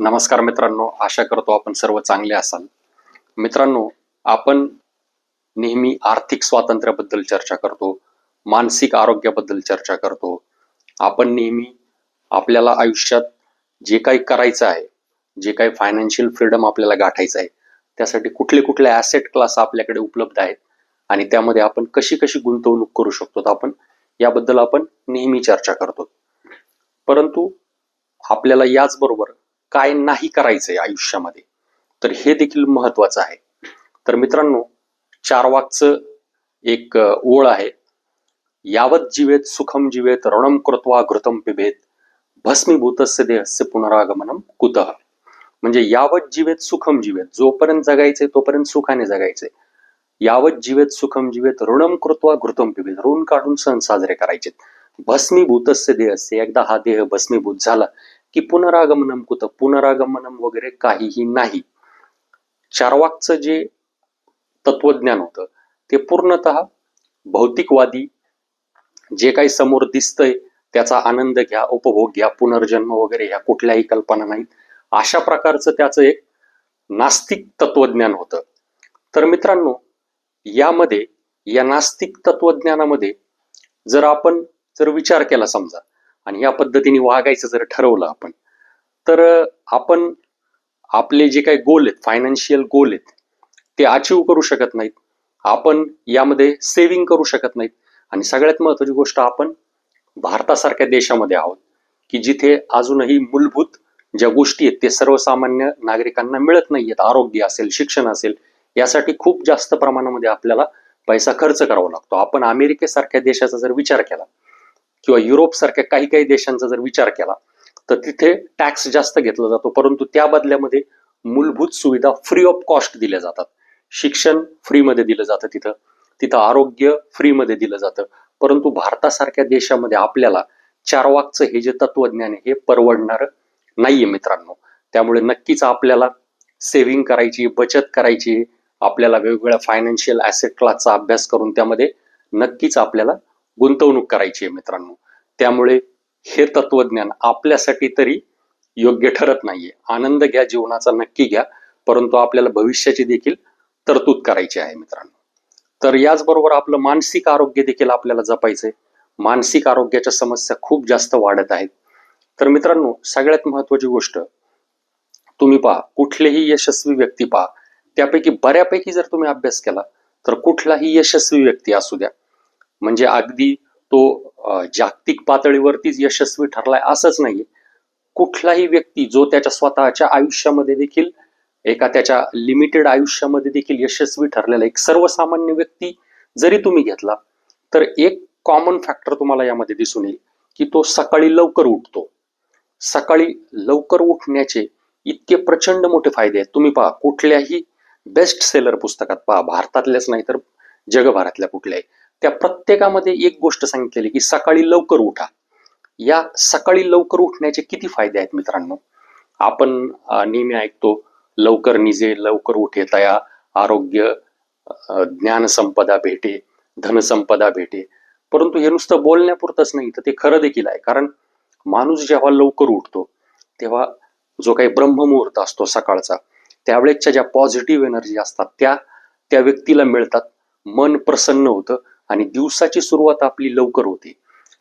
नमस्कार मित्रांनो आशा करतो आपण सर्व चांगले असाल. मित्रांनो आपण नेहमी आर्थिक स्वातंत्र्याबद्दल चर्चा करतो मानसिक आरोग्याबद्दल चर्चा करतो. आपण नेहमी आपल्याला आयुष्यात जे काही करायचं आहे जे काही फायनान्शियल फ्रीडम आपल्याला गाठायचं आहे त्यासाठी कुठले कुठले ॲसेट क्लास आपल्याकडे उपलब्ध आहेत आणि त्यामध्ये आपण कशी कशी गुंतवणूक करू शकतो आपण याबद्दल आपण नेहमी चर्चा करतो. परंतु आपल्याला याचबरोबर काय नाही करायचंय आयुष्यामध्ये तर हे देखील महत्वाचं आहे. तर मित्रांनो चारवाकचं एक ओळ आहे. यावत जीवेत सुखम जीवेत रणम कृत्वा घृतम पिभेत भस्मीभूतस्य देहस्य पुनरागमनम कुतः. म्हणजे यावत जीवेत सुखम जीवेत जोपर्यंत जगायचंय तोपर्यंत सुखाने जगायचे यावत जीवेत सुखम जीवेत ऋणम कृत्वा घृतम पिभेत ऋण काढून सण साजरे करायचे भस्मीभूतस्य देहस्य एकदा हा देह भस्मीभूत झाला की पुनरागमनम कुत पुनरागमनम वगैरे काहीही नाही. चारवाकचं जे तत्वज्ञान होतं ते पूर्णत भौतिकवादी जे काही समोर दिसतंय त्याचा आनंद घ्या उपभोग घ्या पुनर्जन्म वगैरे ह्या कुठल्याही कल्पना नाहीत. अशा प्रकारचं त्याचं एक नास्तिक तत्वज्ञान होतं. तर मित्रांनो यामध्ये या नास्तिक तत्वज्ञानामध्ये जर आपण जर विचार केला समजा आणि या पद्धतीने वागायचं जर ठरवलं आपण तर आपण आपले जे काही गोल आहेत फायनान्शियल गोल आहेत ते अचीव करू शकत नाहीत. आपण यामध्ये सेव्हिंग करू शकत नाहीत. आणि सगळ्यात महत्वाची गोष्ट आपण भारतासारख्या देशामध्ये आहोत की जिथे अजूनही मूलभूत ज्या गोष्टी आहेत ते सर्वसामान्य नागरिकांना मिळत नाहीयेत. आरोग्य असेल शिक्षण असेल यासाठी खूप जास्त प्रमाणामध्ये आपल्याला पैसा खर्च करावा लागतो. आपण अमेरिकेसारख्या देशाचा जर विचार केला किंवा युरोपसारख्या काही काही देशांचा जर विचार केला तर तिथे टॅक्स जास्त घेतला जातो. परंतु त्या बदल्यामध्ये मूलभूत सुविधा फ्री ऑफ कॉस्ट दिल्या जातात. शिक्षण फ्रीमध्ये दिलं जातं तिथं. तिथं आरोग्य फ्रीमध्ये दिलं जातं. परंतु भारतासारख्या देशामध्ये आपल्याला चारवाकचं हे जे तत्वज्ञान आहे हे परवडणार नाहीये मित्रांनो. त्यामुळे नक्कीच आपल्याला सेव्हिंग करायची बचत करायची आपल्याला वेगवेगळ्या फायनान्शियल ऍसेट क्लासचा अभ्यास करून त्यामध्ये नक्कीच आपल्याला गुंतवणूक करायची आहे मित्रांनो. त्यामुळे हे तत्वज्ञान आपल्यासाठी तरी योग्य ठरत नाहीये. आनंद घ्या जीवनाचा नक्की घ्या परंतु आपल्याला भविष्याची देखील तरतूद करायची आहे मित्रांनो. तर याचबरोबर आपलं मानसिक आरोग्य देखील आपल्याला जपायचंय. मानसिक आरोग्याच्या समस्या खूप जास्त वाढत आहेत. तर मित्रांनो सगळ्यात महत्वाची गोष्ट तुम्ही पहा कुठलेही यशस्वी व्यक्ती पहा त्यापैकी बऱ्यापैकी जर तुम्ही अभ्यास केला तर कुठलाही यशस्वी व्यक्ती असू द्या. म्हणजे अगदी तो जागतिक पातळीवरतीच यशस्वी ठरलाय असंच नाहीये. कुठलाही व्यक्ती जो त्याच्या स्वतःच्या आयुष्यामध्ये देखील एका त्याच्या लिमिटेड आयुष्यामध्ये देखील यशस्वी ठरलेला एक सर्वसामान्य व्यक्ती जरी तुम्ही घेतला तर एक कॉमन फॅक्टर तुम्हाला यामध्ये दिसून येईल की तो सकाळी लवकर उठतो. सकाळी लवकर उठण्याचे इतके प्रचंड मोठे फायदे आहेत. तुम्ही पहा कुठल्याही बेस्ट सेलर पुस्तकात पहा भारतातल्याच नाही तर जगभरातल्या कुठल्याही. त्या प्रत्येकामध्ये एक गोष्ट सांगितलेली की सकाळी लवकर उठा. या सकाळी लवकर उठण्याचे किती फायदे आहेत मित्रांनो? आपण नेहमी ऐकतो लवकर निजे लवकर उठे तया आरोग्य ज्ञानसंपदा भेटे धनसंपदा भेटे. परंतु हे नुसतं बोलण्यापुरतंच नाही तर ते खरं देखील आहे. कारण माणूस जेव्हा लवकर उठतो तेव्हा जो काही ब्रह्ममुहूर्त असतो सकाळचा त्यावेळेसच्या ज्या पॉझिटिव्ह एनर्जी असतात त्या त्या व्यक्तीला मिळतात. मन प्रसन्न होतं आणि दिवसाची सुरुवात आपली लवकर होते.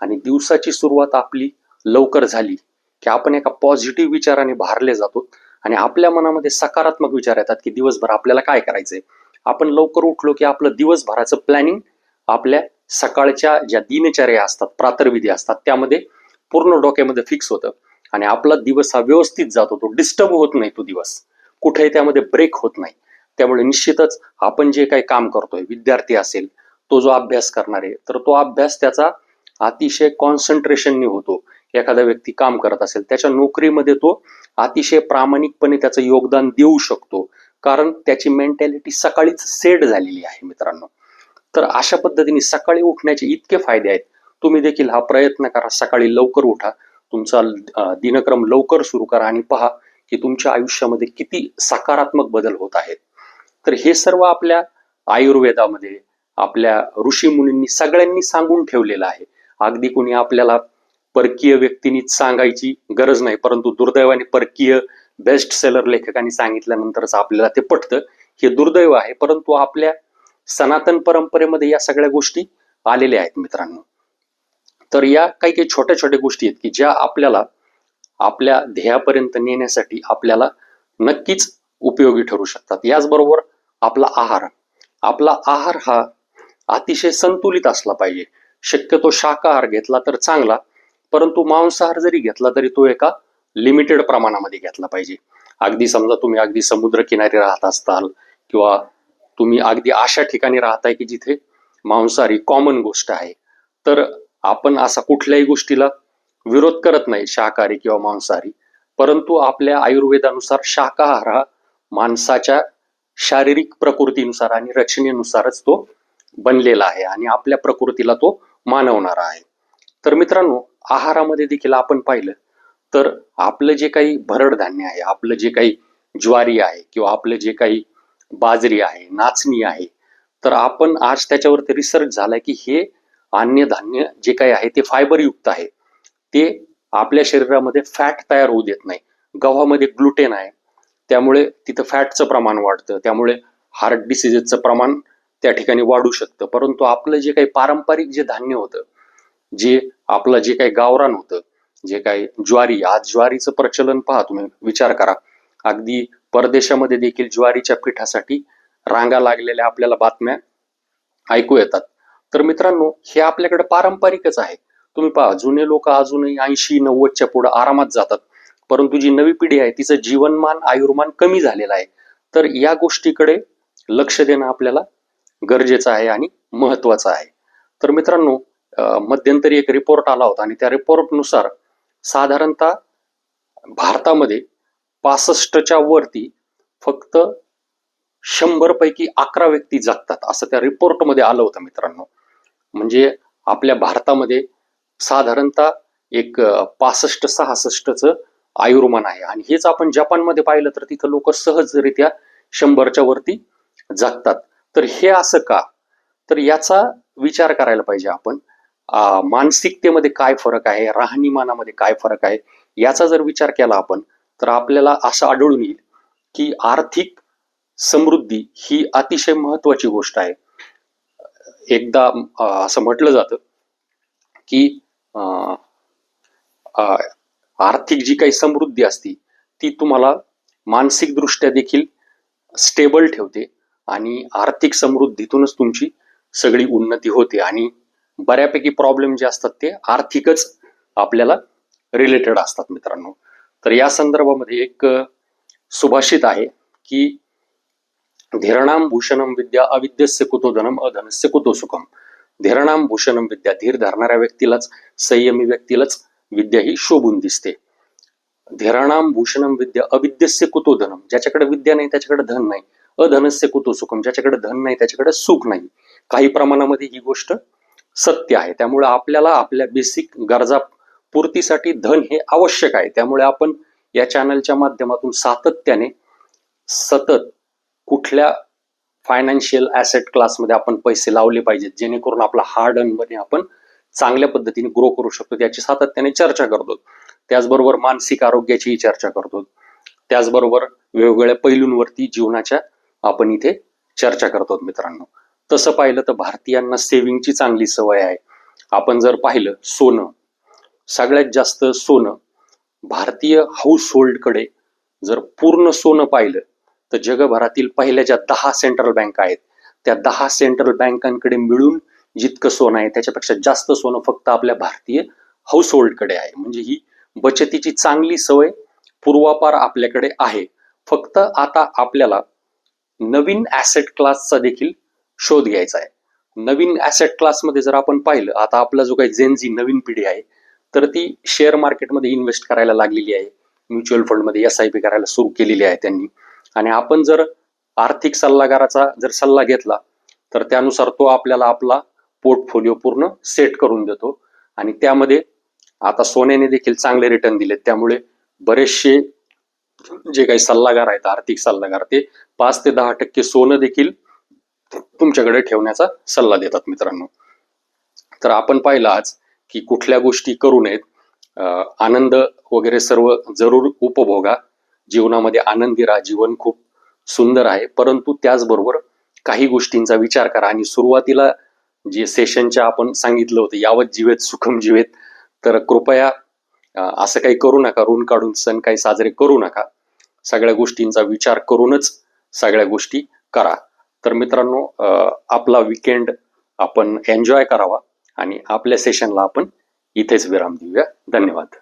आणि दिवसाची सुरुवात आपली लवकर झाली की आपण एका पॉझिटिव्ह विचाराने भारले जातो आणि आपल्या मनामध्ये सकारात्मक विचार येतात की दिवसभर आपल्याला काय करायचंय? आपण लवकर उठलो की आपलं दिवसभराचं प्लॅनिंग आपल्या सकाळच्या ज्या दिनचर्या असतात प्रातर्विधी असतात त्यामध्ये पूर्ण डोक्यामध्ये फिक्स होतं. आणि आपला दिवस हा व्यवस्थित जातो तो डिस्टर्ब होत नाही तो दिवस. कुठेही त्यामध्ये ब्रेक होत नाही. त्यामुळे निश्चितच आपण जे काही काम करतोय विद्यार्थी असेल तो जो अभ्यास करणार आहे तर तो अभ्यास त्याचा अतिशय कॉन्सन्ट्रेशनने होतो. एखादा व्यक्ती काम करत असेल त्याच्या नोकरीमध्ये तो अतिशय प्रामाणिकपणे त्याचं योगदान देऊ शकतो. कारण त्याची मेंटॅलिटी सकाळीच सेट झालेली आहे मित्रांनो. तर अशा पद्धतीने सकाळी उठण्याचे इतके फायदे आहेत. तुम्ही देखील हा प्रयत्न करा सकाळी लवकर उठा. तुमचा दिनक्रम लवकर सुरू करा आणि पहा की तुमच्या आयुष्यामध्ये किती सकारात्मक बदल होत आहेत. तर हे सर्व आपल्या आयुर्वेदामध्ये आपल्या ऋषी मुनींनी सगळ्यांनी सांगून ठेवलेलं आहे. अगदी कोणी आपल्याला परकीय व्यक्तींनीच सांगायची गरज नाही परंतु दुर्दैवाने परकीय बेस्ट सेलर लेखकांनी सांगितल्यानंतरच आपल्याला ते पटतं. हे दुर्दैव आहे परंतु आपल्या सनातन परंपरेमध्ये या सगळ्या गोष्टी आलेल्या आहेत मित्रांनो. तर या काही काही छोट्या छोट्या गोष्टी आहेत की ज्या आपल्याला आपल्या ध्येयापर्यंत नेण्यासाठी आपल्याला नक्कीच उपयोगी ठरू शकतात. याचबरोबर आपला आहार. आपला आहार हा अतिशय संतुलित असला पाहिजे. शक्यतो शाकाहार घेतला तर चांगला परंतु मांसाहार जरी घेतला तरी तो एका लिमिटेड प्रमाणामध्ये घेतला पाहिजे. अगदी समजा तुम्ही अगदी समुद्रकिनारी राहत असताल किंवा तुम्ही अगदी अशा ठिकाणी राहताय की जिथे मांसाहारी कॉमन गोष्ट आहे तर आपण असा कुठल्याही गोष्टीला विरोध करत नाही शाकाहारी किंवा मांसाहारी. परंतु आपल्या आयुर्वेदानुसार शाकाहार हा माणसाच्या शारीरिक प्रकृतीनुसार आणि रचनेनुसारच तो बनलेला आहे आणि आपल्या प्रकृतीला तो मानवणारा आहे. तर मित्रांनो आहारामध्ये देखील आपण पाहिलं तर आपलं जे काही भरड धान्य आहे आपलं जे काही ज्वारी आहे किंवा आपलं जे काही बाजरी आहे नाचणी आहे तर आपण आज त्याच्यावरती रिसर्च झालाय की हे अन्नधान्य जे काही आहे ते फायबरयुक्त आहे. ते आपल्या शरीरामध्ये फॅट तयार होऊ देत नाही. गव्हामध्ये ग्लुटेन आहे. त्यामुळे तिथं फॅटचं प्रमाण वाढतं. त्यामुळे हार्ट डिसिजेसचं प्रमाण त्या ठिकाणी वाढू शकतं. परंतु आपलं जे काही पारंपरिक जे धान्य होतं जे आपलं जे काही गावरान होतं जे काही ज्वारी आज ज्वारीचं प्रचलन पहा तुम्ही विचार करा. अगदी परदेशामध्ये देखील ज्वारीच्या पिठासाठी रांगा लागलेल्या आपल्याला बातम्या ऐकू येतात. तर मित्रांनो हे आपल्याकडे पारंपरिकच आहे. तुम्ही पहा जुने लोक अजूनही ऐंशी नव्वदच्या पुढे आरामात जातात. परंतु जी नवी पिढी आहे तिचं जीवनमान आयुर्मान कमी झालेलं आहे. तर या गोष्टीकडे लक्ष देणं आपल्याला गरजेचं आहे आणि महत्वाचं आहे. तर मित्रांनो मध्यंतरी एक रिपोर्ट आला होता आणि त्या रिपोर्टनुसार साधारणतः भारतामध्ये पासष्टच्या वरती फक्त शंभर पैकी अकरा व्यक्ती जगतात असं त्या रिपोर्टमध्ये आलं होतं मित्रांनो. म्हणजे आपल्या भारतामध्ये साधारणतः एक पासष्ट सहासष्टचं आयुर्मान आहे. आणि हेच आपण जपानमध्ये पाहिलं तर तिथं लोक सहजरित्या शंभरच्या वरती जगतात. तर हे असं का? तर याचा विचार करायला पाहिजे आपण. मानसिकतेमध्ये काय फरक आहे? राहणीमानामध्ये काय फरक आहे? याचा जर विचार केला आपण तर आपल्याला असं आढळून येईल की आर्थिक समृद्धी ही अतिशय महत्वाची गोष्ट आहे. एकदा असं म्हटलं जातं की अ, आर्थिक जी काही समृद्धी असती ती तुम्हाला मानसिक दृष्ट्या देखील स्टेबल ठेवते. आणि आर्थिक समृद्धीतूनच तुमची सगळी उन्नती होते आणि बऱ्यापैकी प्रॉब्लेम जे असतात ते आर्थिकच आपल्याला रिलेटेड असतात मित्रांनो. तर या संदर्भामध्ये एक सुभाषित आहे की धीरणाम भूषणम विद्या अविद्यस्य कुतो धनम अधनस्य कुतो सुखम. धीरणाम भूषणम विद्या धीर धरणाऱ्या व्यक्तीलाच संयमी व्यक्तीलाच विद्या ही शोभून दिसते. धीरणाम भूषणम विद्या अविद्यस्य कुतो धनम. ज्याच्याकडे विद्या नाही त्याच्याकडे धन नाही. अधनस्य कुतो सुखम ज्याच्याकडे धन नाही त्याच्याकडे सुख नाही. काही प्रमाणामध्ये ही गोष्ट सत्य आहे. त्यामुळे आपल्याला आपल्या बेसिक गरजा पूर्तीसाठी धन हे आवश्यक आहे. त्यामुळे आपण या चॅनलच्या माध्यमातून सातत्याने सतत कुठल्या फायनान्शियल ऍसेट क्लासमध्ये आपण पैसे लावले पाहिजेत जेणेकरून आपला हार्डमध्ये आपण चांगल्या पद्धतीने ग्रो करू शकतो. त्याची सातत्याने चर्चा करतो. त्याचबरोबर मानसिक आरोग्याचीही चर्चा करतो. त्याचबरोबर वेगवेगळ्या पैलूंवरती जीवनाच्या आपण इथे चर्चा करतो मित्रांनो. तसं पाहिलं तर भारतीयांना सेव्हिंगची चांगली सवय आहे. आपण जर पाहिलं सोनं सगळ्यात जास्त सोनं भारतीय हाऊस होल्डकडे जर पूर्ण सोनं पाहिलं तर जगभरातील पहिल्या ज्या दहा सेंट्रल बँक आहेत त्या दहा सेंट्रल बँकांकडे मिळून जितकं सोनं आहे त्याच्यापेक्षा जास्त सोनं फक्त आपल्या भारतीय हाऊस होल्डकडे आहे. म्हणजे ही बचतीची चांगली सवय पूर्वापार आपल्याकडे आहे. फक्त आता आपल्याला नवीन ऍसेट क्लासचा देखील शोध घ्यायचा आहे. नवीन ऍसेट क्लासमध्ये जर आपण पाहिलं आता आपला जो काही जेनझी नवीन पिढी आहे तर ती शेअर मार्केटमध्ये इन्व्हेस्ट करायला लागलेली आहे. म्युच्युअल फंडमध्ये एस आय पी करायला सुरू केलेली आहे त्यांनी. आणि आपण जर आर्थिक सल्लागाराचा जर सल्ला घेतला तर त्यानुसार तो आपल्याला आपला पोर्टफोलिओ पूर्ण सेट करून देतो. आणि त्यामध्ये आता सोन्याने देखील चांगले रिटर्न दिलेत. त्यामुळे बरेचसे जे काही सल्लागार आहेत आर्थिक सल्लागार ते पाच ते दहा टक्के सोनं देखील तुमच्याकडे ठेवण्याचा सल्ला देतात मित्रांनो. तर आपण पाहिलं आज की कुठल्या गोष्टी करू नयेत. अं, आनंद वगैरे सर्व जरूर उपभोगा. जीवनामध्ये आनंदी राहा जीवन खूप सुंदर आहे. परंतु त्याचबरोबर काही गोष्टींचा विचार करा आणि सुरुवातीला जे सेशनच्या आपण सांगितलं होतं यावत जीवेत सुखम जीवेत तर कृपया असं काही करू नका. ऋण काढून सण काही साजरे करू नका. सगळ्या गोष्टींचा विचार करूनच सगळ्या गोष्टी करा. तर मित्रांनो आपला विकेंड आपण एन्जॉय करावा आणि आपल्या सेशनला आपण इथेच विराम देऊया. धन्यवाद.